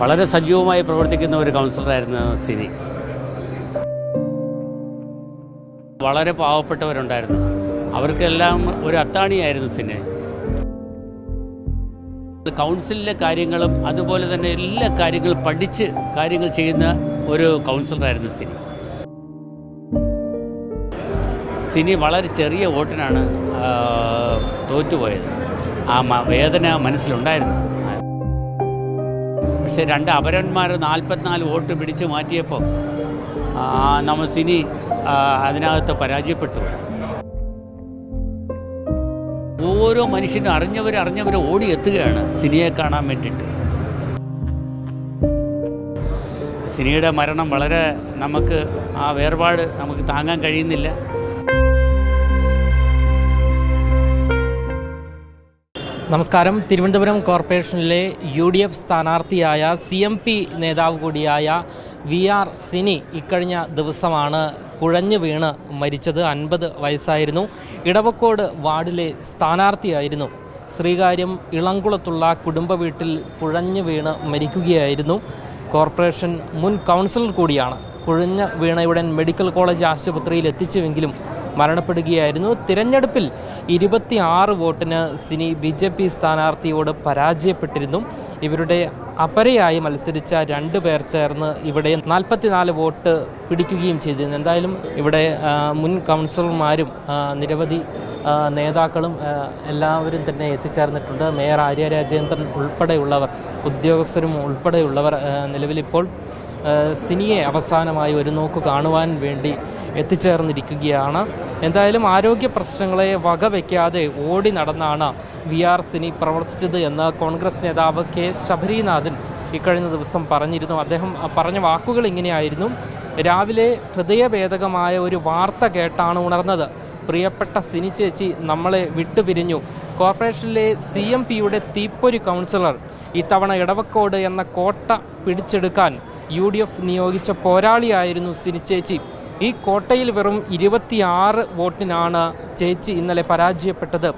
വളരെ സജീവമായി പ്രവർത്തിക്കുന്ന ഒരു കൗൺസിലറായിരുന്നു സിനി. വളരെ പാവപ്പെട്ടവരുണ്ടായിരുന്നു. അവർക്കെല്ലാം ഒരു അത്താണിയായിരുന്നു സിനി. കൗൺസിലിലെ കാര്യങ്ങളും അതുപോലെ തന്നെ എല്ലാ കാര്യങ്ങളും പഠിച്ച് കാര്യങ്ങൾ ചെയ്യുന്ന ഒരു കൗൺസിലറായിരുന്നു സിനി. സിനി വളരെ ചെറിയ വോട്ടിനാണ് തോറ്റുപോയത്. ആ വേദന മനസ്സിലുണ്ടായിരുന്നു. പക്ഷേ രണ്ട് അപരന്മാർ നാൽപ്പത്തിനാല് വോട്ട് പിടിച്ച് മാറ്റിയപ്പോൾ നമ്മൾ സിനി അതിനകത്ത് പരാജയപ്പെട്ടു. ഓരോ മനുഷ്യനും അറിഞ്ഞവർ ഓടി എത്തുകയാണ് സിനിയെ കാണാൻ വേണ്ടിയിട്ട്. സിനിയുടെ മരണം വളരെ നമുക്ക് ആ വേർപാട് നമുക്ക് താങ്ങാൻ കഴിയുന്നില്ല. നമസ്കാരം. തിരുവനന്തപുരം കോർപ്പറേഷനിലെ യു ഡി എഫ് സ്ഥാനാർത്ഥിയായ സി എം പി നേതാവ് കൂടിയായ വി ആർ സിനി ഇക്കഴിഞ്ഞ ദിവസമാണ് കുഴഞ്ഞു വീണ് മരിച്ചത്. അൻപത് വയസ്സായിരുന്നു. ഇടവക്കോട് വാർഡിലെ സ്ഥാനാർത്ഥിയായിരുന്നു. ശ്രീകാര്യം ഇളംകുളത്തുള്ള കുടുംബ വീട്ടിൽ കുഴഞ്ഞു വീണ് മരിക്കുകയായിരുന്നു. കോർപ്പറേഷൻ മുൻ കൗൺസിലർ കൂടിയാണ്. കുഴഞ്ഞ വീണയുടൻ മെഡിക്കൽ കോളേജ് ആശുപത്രിയിൽ എത്തിച്ചുവെങ്കിലും മരണപ്പെടുകയായിരുന്നു. തിരഞ്ഞെടുപ്പിൽ ഇരുപത്തി ആറ് വോട്ടിന് സിനി ബി ജെ പി സ്ഥാനാർത്ഥിയോട് പരാജയപ്പെട്ടിരുന്നു. ഇവരുടെ അപരയായി മത്സരിച്ച രണ്ടു പേർ ചേർന്ന് ഇവിടെ നാൽപ്പത്തിനാല് വോട്ട് പിടിക്കുകയും ചെയ്തിരുന്നു. എന്തായാലും ഇവിടെ മുൻ കൗൺസിലർമാരും നിരവധി നേതാക്കളും എല്ലാവരും തന്നെ എത്തിച്ചേർന്നിട്ടുണ്ട്. മേയർ ആര്യ രാജേന്ദ്രൻ ഉൾപ്പെടെയുള്ളവർ ഉദ്യോഗസ്ഥരും ഉൾപ്പെടെയുള്ളവർ നിലവിലിപ്പോൾ സിനിയെ അവസാനമായി ഒരു നോക്ക് കാണുവാൻ വേണ്ടി എത്തിച്ചേർന്നിരിക്കുകയാണ്. എന്തായാലും ആരോഗ്യ പ്രശ്നങ്ങളെ വകവയ്ക്കാതെ ഓടി നടന്നാണ് വി ആർ സിനി പ്രവർത്തിച്ചത് എന്ന് കോൺഗ്രസ് നേതാവ് കെ ശബരിനാഥൻ ഇക്കഴിഞ്ഞ ദിവസം പറഞ്ഞിരുന്നു. അദ്ദേഹം പറഞ്ഞ വാക്കുകൾ ഇങ്ങനെയായിരുന്നു. രാവിലെ ഹൃദയഭേദകമായ ഒരു വാർത്ത കേട്ടാണ് ഉണർന്നത്. പ്രിയപ്പെട്ട സിനി ചേച്ചി നമ്മളെ വിട്ടുപിരിഞ്ഞു. കോർപ്പറേഷനിലെ സി എം പിയുടെ തീപ്പൊരി കൗൺസിലർ ഇത്തവണ ഇടവക്കോട് എന്ന കോട്ട പിടിച്ചെടുക്കാൻ യു ഡി എഫ് നിയോഗിച്ച പോരാളിയായിരുന്നു സിനി ചേച്ചി. ഈ കോട്ടയിൽ വെറും ഇരുപത്തിയാറ് വോട്ടിനാണ് ചേച്ചി ഇന്നലെ പരാജയപ്പെട്ടത്.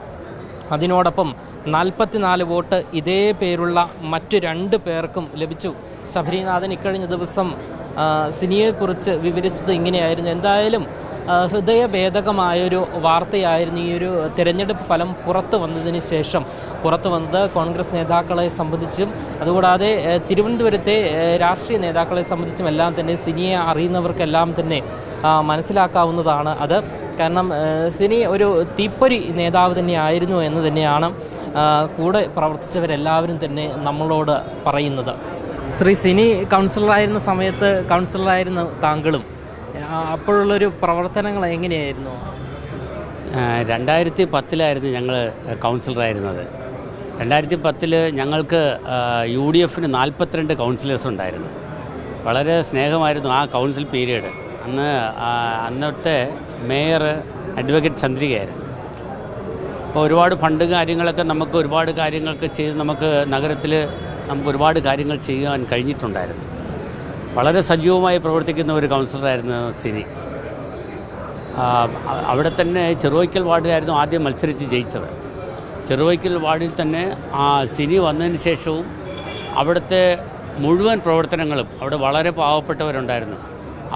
അതിനോടൊപ്പം നാൽപ്പത്തിനാല് വോട്ട് ഇതേ പേരുള്ള മറ്റു രണ്ട് പേർക്കും ലഭിച്ചു. ശബരിനാഥൻ ഇക്കഴിഞ്ഞ ദിവസം സിനിയെക്കുറിച്ച് വിവരിച്ചത് ഇങ്ങനെയായിരുന്നു. എന്തായാലും ഹൃദയഭേദകമായൊരു വാർത്തയായിരുന്നു ഈ ഒരു തിരഞ്ഞെടുപ്പ് ഫലം പുറത്തു വന്നതിന് ശേഷം. പുറത്തു വന്നത് കോൺഗ്രസ് നേതാക്കളെ സംബന്ധിച്ചും അതുകൂടാതെ തിരുവനന്തപുരത്തെ രാഷ്ട്രീയ നേതാക്കളെ സംബന്ധിച്ചും എല്ലാം തന്നെ സിനിയെ അറിയുന്നവർക്കെല്ലാം തന്നെ മനസ്സിലാക്കാവുന്നതാണ് അത്. കാരണം സിനി ഒരു തീപ്പൊരി നേതാവ് തന്നെയായിരുന്നു എന്ന് തന്നെയാണ് കൂടെ പ്രവർത്തിച്ചവരെല്ലാവരും തന്നെ നമ്മളോട് പറയുന്നത്. ശ്രീ സിനി കൗൺസിലറായിരുന്ന സമയത്ത് കൗൺസിലറായിരുന്ന താങ്കളും അപ്പോഴുള്ളൊരു പ്രവർത്തനങ്ങൾ എങ്ങനെയായിരുന്നു? രണ്ടായിരത്തി പത്തിലായിരുന്നു ഞങ്ങൾ കൗൺസിലറായിരുന്നത്. രണ്ടായിരത്തി പത്തിൽ ഞങ്ങൾക്ക് യു ഡി എഫിന് നാൽപ്പത്തിരണ്ട് കൗൺസിലേഴ്സ് ഉണ്ടായിരുന്നു. വളരെ സ്നേഹമായിരുന്നു ആ കൗൺസിൽ പീരീഡ്. അന്ന് അന്നത്തെ മേയർ അഡ്വക്കേറ്റ് ചന്ദ്രികയായിരുന്നു. അപ്പോൾ ഒരുപാട് ഫണ്ട് കാര്യങ്ങളൊക്കെ നമുക്ക് ഒരുപാട് കാര്യങ്ങളൊക്കെ ചെയ്ത് നമുക്ക് നഗരത്തിൽ നമുക്ക് ഒരുപാട് കാര്യങ്ങൾ ചെയ്യാൻ കഴിഞ്ഞിട്ടുണ്ടായിരുന്നു. വളരെ സജീവമായി പ്രവർത്തിക്കുന്ന ഒരു കൗൺസിലറായിരുന്നു സിനി. അവിടെ തന്നെ ചെറുവയ്ക്കൽ വാർഡിലായിരുന്നു ആദ്യം മത്സരിച്ച് ജയിച്ചത്. ചെറുവയ്ക്കൽ വാർഡിൽ തന്നെ ആ സിനി വന്നതിന് ശേഷവും അവിടുത്തെ മുഴുവൻ പ്രവർത്തനങ്ങളും അവിടെ വളരെ പാവപ്പെട്ടവരുണ്ടായിരുന്നു.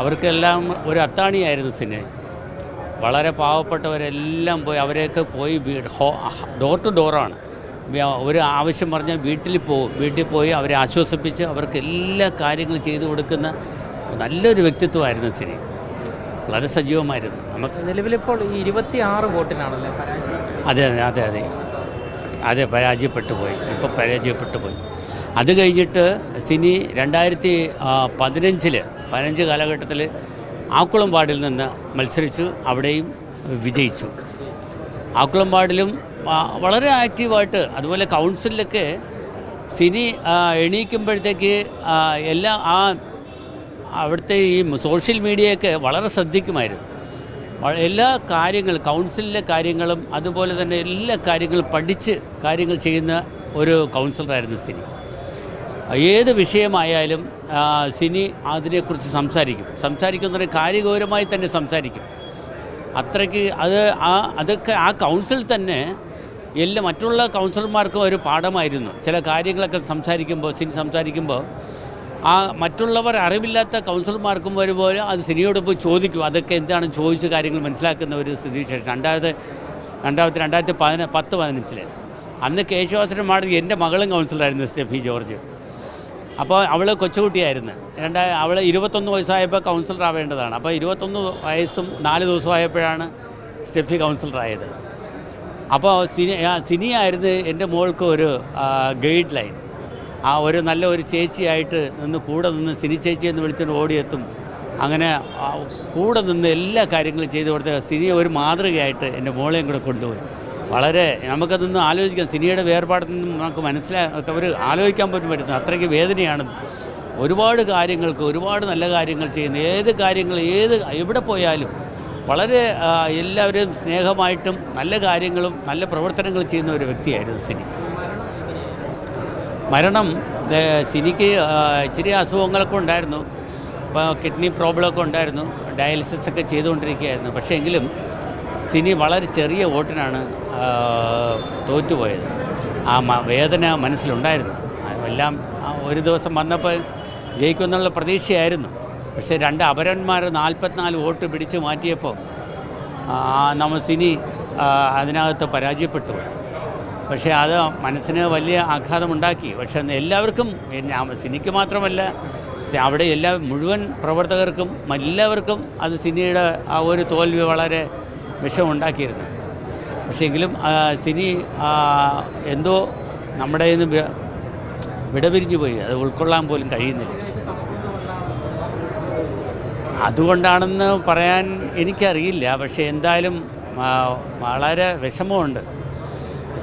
അവർക്കെല്ലാം ഒരു അത്താണിയായിരുന്നു സിനി. വളരെ പാവപ്പെട്ടവരെല്ലാം പോയി അവരെയൊക്കെ പോയി ഡോർ ടു ഡോറാണ്. ഒരു ആവശ്യം പറഞ്ഞാൽ വീട്ടിൽ പോകും വീട്ടിൽ പോയി അവരെ ആശ്വസിപ്പിച്ച് അവർക്ക് എല്ലാ കാര്യങ്ങളും ചെയ്തു കൊടുക്കുന്ന നല്ലൊരു വ്യക്തിത്വമായിരുന്നു സിനി. വളരെ സജീവമായിരുന്നു. നമുക്ക് നിലവിലിപ്പോൾ ഇരുപത്തി ആറ് വോട്ടിനാണല്ലേ അതെ അതെ അതെ അതെ. അതെ പരാജയപ്പെട്ടു പോയി. ഇപ്പോൾ പരാജയപ്പെട്ടു പോയി. അത് കഴിഞ്ഞിട്ട് സിനി രണ്ടായിരത്തി പതിനഞ്ചിൽ പതിനഞ്ച് കാലഘട്ടത്തിൽ ആക്കുളം വാർഡിൽ നിന്ന് മത്സരിച്ചു അവിടെയും വിജയിച്ചു. ആക്കുളം വാർഡിലും വളരെ ആക്റ്റീവായിട്ട് അതുപോലെ കൗൺസിലൊക്കെ സിനി എണീക്കുമ്പോഴത്തേക്ക് എല്ലാ ആ അവിടുത്തെ ഈ സോഷ്യൽ മീഡിയയൊക്കെ വളരെ ശ്രദ്ധിക്കുമായിരുന്നു. എല്ലാ കാര്യങ്ങൾ കൗൺസിലിലെ കാര്യങ്ങളും അതുപോലെ തന്നെ എല്ലാ കാര്യങ്ങളും പഠിച്ച് കാര്യങ്ങൾ ചെയ്യുന്ന ഒരു കൗൺസിലറായിരുന്നു സിനി. ഏത് വിഷയമായാലും സിനി അതിനെക്കുറിച്ച് സംസാരിക്കും. സംസാരിക്കുന്നവരെ കാര്യഗൗരവമായി തന്നെ സംസാരിക്കും. അത്രയ്ക്ക് അത് ആ അതൊക്കെ ആ കൗൺസിൽ തന്നെ എല്ലാ മറ്റുള്ള കൗൺസിലർമാർക്കും ഒരു പാഠമായിരുന്നു. ചില കാര്യങ്ങളൊക്കെ സംസാരിക്കുമ്പോൾ സിനി സംസാരിക്കുമ്പോൾ ആ മറ്റുള്ളവർ അറിവില്ലാത്ത കൗൺസിലർമാർക്കും വരുമ്പോൾ അത് സിനിയോട് പോയി ചോദിക്കും. അതൊക്കെ എന്താണ് ചോദിച്ച കാര്യങ്ങൾ മനസ്സിലാക്കുന്ന ഒരു സ്ഥിതിവിശേഷം. രണ്ടാമത് രണ്ടാമത്തെ രണ്ടായിരത്തി പതിന പത്ത് പതിനഞ്ചിൽ അന്ന് കേശവാസനം എന്റെ മകളും കൗൺസിലറായിരുന്നു സ്റ്റെഫി ജോർജ്. അപ്പോൾ അവൾ കൊച്ചുകുട്ടിയായിരുന്നു. രണ്ടാ അവൾ ഇരുപത്തൊന്ന് വയസ്സായപ്പോൾ കൗൺസിലർ ആവേണ്ടതാണ് അപ്പോൾ ഇരുപത്തൊന്ന് വയസ്സും നാല് ദിവസമായപ്പോഴാണ് സ്റ്റെഫി കൗൺസിലറായത്. അപ്പോൾ സിനി സിനിയായിരുന്നു എന്റെ മോൾക്ക് ഒരു ഗൈഡ് ലൈൻ ആ ഒരു നല്ല ഒരു ചേച്ചിയായിട്ട് നിന്ന് കൂടെ നിന്ന് സിനി ചേച്ചി എന്ന് വിളിച്ചുകൊണ്ട് ഓടിയെത്തും. അങ്ങനെ കൂടെ നിന്ന് എല്ലാ കാര്യങ്ങളും ചെയ്തു കൊടുത്ത സിനിയെ ഒരു മാതൃകയായിട്ട് എന്റെ മോളെയും കൂടെ കൊണ്ടുപോയി. വളരെ നമുക്കതൊന്നും ആലോചിക്കാം. സിനിയുടെ വേർപാടിൽ നിന്നും നമുക്ക് മനസ്സിലാക്കി അവർ ആലോചിക്കാൻ പോലും പറ്റുന്നത് അത്രയ്ക്ക് വേദനയാണ്. ഒരുപാട് കാര്യങ്ങൾക്ക് ഒരുപാട് നല്ല കാര്യങ്ങൾ ചെയ്യുന്നു ഏത് കാര്യങ്ങൾ ഏത് എവിടെ പോയാലും വളരെ എല്ലാവരും സ്നേഹമായിട്ടും നല്ല കാര്യങ്ങളും നല്ല പ്രവർത്തനങ്ങളും ചെയ്യുന്ന ഒരു വ്യക്തിയായിരുന്നു സിനി. മരണം സിനിക്ക് ഇച്ചിരി അസുഖങ്ങളൊക്കെ ഉണ്ടായിരുന്നു. ഇപ്പോൾ കിഡ്നി പ്രോബ്ലമൊക്കെ ഉണ്ടായിരുന്നു. ഡയാലിസിസ് ഒക്കെ ചെയ്തുകൊണ്ടിരിക്കുകയായിരുന്നു. പക്ഷേ എങ്കിലും സിനി വളരെ ചെറിയ വോട്ടിനാണ് തോറ്റുപോയത്. ആ വേദന മനസ്സിലുണ്ടായിരുന്നു. എല്ലാം ഒരു ദിവസം വന്നപ്പോൾ ജയിക്കുമെന്നുള്ള പ്രതീക്ഷയായിരുന്നു. പക്ഷേ രണ്ട് അപരന്മാർ നാൽപ്പത്തിനാല് വോട്ട് പിടിച്ച് മാറ്റിയപ്പോൾ ആ, നമ്മൾ സിനി ആ, അതിനകത്ത് പരാജയപ്പെട്ടു. പക്ഷേ അത് മനസ്സിന് വലിയ ആഘാതമുണ്ടാക്കി. പക്ഷേ എല്ലാവർക്കും സിനിക്ക് മാത്രമല്ല അവിടെ എല്ലാ മുഴുവൻ പ്രവർത്തകർക്കും എല്ലാവർക്കും അത് സിനിയുടെ ആ ഒരു തോൽവി വളരെ വിഷമുണ്ടാക്കിയിരുന്നു. പക്ഷേ എങ്കിലും സിനി എന്തോ നമ്മുടെ നിന്ന് വിടപിരിഞ്ഞു പോയി. അത് ഉൾക്കൊള്ളാൻ പോലും കഴിയുന്നില്ല. അതുകൊണ്ടാണെന്ന് പറയാൻ എനിക്കറിയില്ല. പക്ഷേ എന്തായാലും വളരെ വിഷമമുണ്ട്.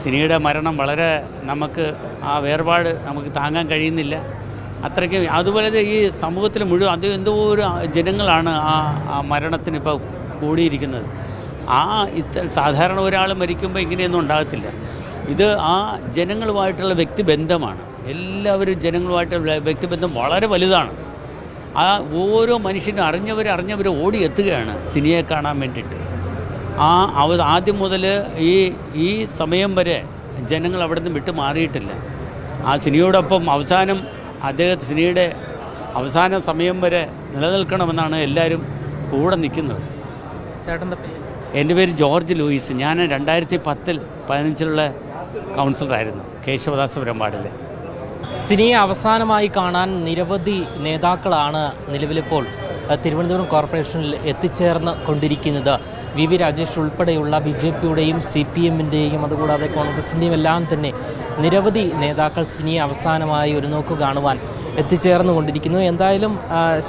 സിനിയുടെ മരണം വളരെ നമുക്ക് ആ വേർപാട് നമുക്ക് താങ്ങാൻ കഴിയുന്നില്ല. അത്രയ്ക്ക് അതുപോലെ ഈ സമൂഹത്തിൽ മുഴുവൻ അത് എന്തോ ഒരു ജനങ്ങളാണ് ആ ആ മരണത്തിന് ഇപ്പോൾ കൂടിയിരിക്കുന്നത്. ആ ഇത്ര സാധാരണ ഒരാൾ മരിക്കുമ്പോൾ ഇങ്ങനെയൊന്നും ഉണ്ടാകത്തില്ല. ഇത് ആ ജനങ്ങളുമായിട്ടുള്ള വ്യക്തിബന്ധമാണ്. എല്ലാവരും ജനങ്ങളുമായിട്ടുള്ള വ്യക്തിബന്ധം വളരെ വലുതാണ്. ആ ഓരോ മനുഷ്യനും അറിഞ്ഞവർ അറിഞ്ഞവർ ഓടി എത്തുകയാണ് സിനിയെ കാണാൻ വേണ്ടിയിട്ട്. ആ അവ ആദ്യം മുതൽ ഈ ഈ സമയം വരെ ജനങ്ങൾ അവിടെ നിന്ന് വിട്ടു മാറിയിട്ടില്ല. ആ സിനിയോടൊപ്പം അവസാനം അദ്ദേഹത്തെ സിനിയുടെ അവസാന സമയം വരെ നിലനിൽക്കണമെന്നാണ് എല്ലാവരും കൂടെ നിൽക്കുന്നത്. ചേട്ടന്റെ എന്റെ പേര് ജോർജ് ലൂയിസ്. ഞാൻ രണ്ടായിരത്തി പത്തിൽ പതിനഞ്ചിലുള്ള കൗൺസിലറായിരുന്നു കേശവദാസപുരമ്പാടിൽ സിനിയെ അവസാനമായി കാണാൻ നിരവധി നേതാക്കളാണ് നിലവിലിപ്പോൾ തിരുവനന്തപുരം കോർപ്പറേഷനിൽ എത്തിച്ചേർന്ന് കൊണ്ടിരിക്കുന്നത്. വി. വി. രാജേഷ് ഉൾപ്പെടെയുള്ള ബി ജെ പിയുടെയും സി പി എമ്മിന്റെയും അതുകൂടാതെ കോൺഗ്രസിന്റെയും എല്ലാം തന്നെ നിരവധി നേതാക്കൾ സിനിയെ അവസാനമായി ഒരു നോക്ക് കാണുവാൻ എത്തിച്ചേർന്ന് കൊണ്ടിരിക്കുന്നു. എന്തായാലും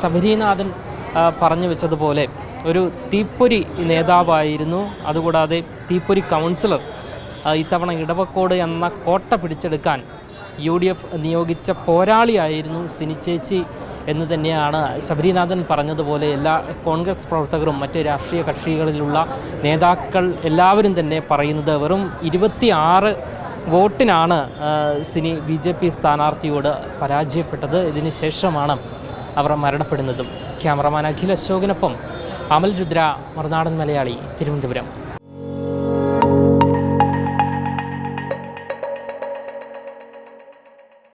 ശബരിനാഥൻ പറഞ്ഞു വെച്ചതുപോലെ ഒരു തീപ്പൊരി നേതാവായിരുന്നു. അതുകൂടാതെ തീപ്പൊരി കൗൺസിലർ ഇത്തവണ ഇടവക്കോട് എന്ന കോട്ട പിടിച്ചെടുക്കാൻ യു ഡി എഫ് നിയോഗിച്ച പോരാളിയായിരുന്നു സിനിച്ചേച്ചി എന്ന് തന്നെയാണ് ശബരിനാഥൻ പറഞ്ഞതുപോലെ എല്ലാ കോൺഗ്രസ് പ്രവർത്തകരും മറ്റ് രാഷ്ട്രീയ കക്ഷികളിലുള്ള നേതാക്കൾ എല്ലാവരും തന്നെ പറയുന്നത് വെറും ഇരുപത്തി ആറ് വോട്ടിനാണ് സിനി ബി ജെ പി സ്ഥാനാർത്ഥിയോട് പരാജയപ്പെട്ടത്. ഇതിന് ശേഷമാണ് അവർ മരണപ്പെടുന്നതും. ക്യാമറമാൻ അഖിൽ അശോകിനൊപ്പം അമൽ രുദ്ര മറുനാടൻ മലയാളി തിരുവനന്തപുരം.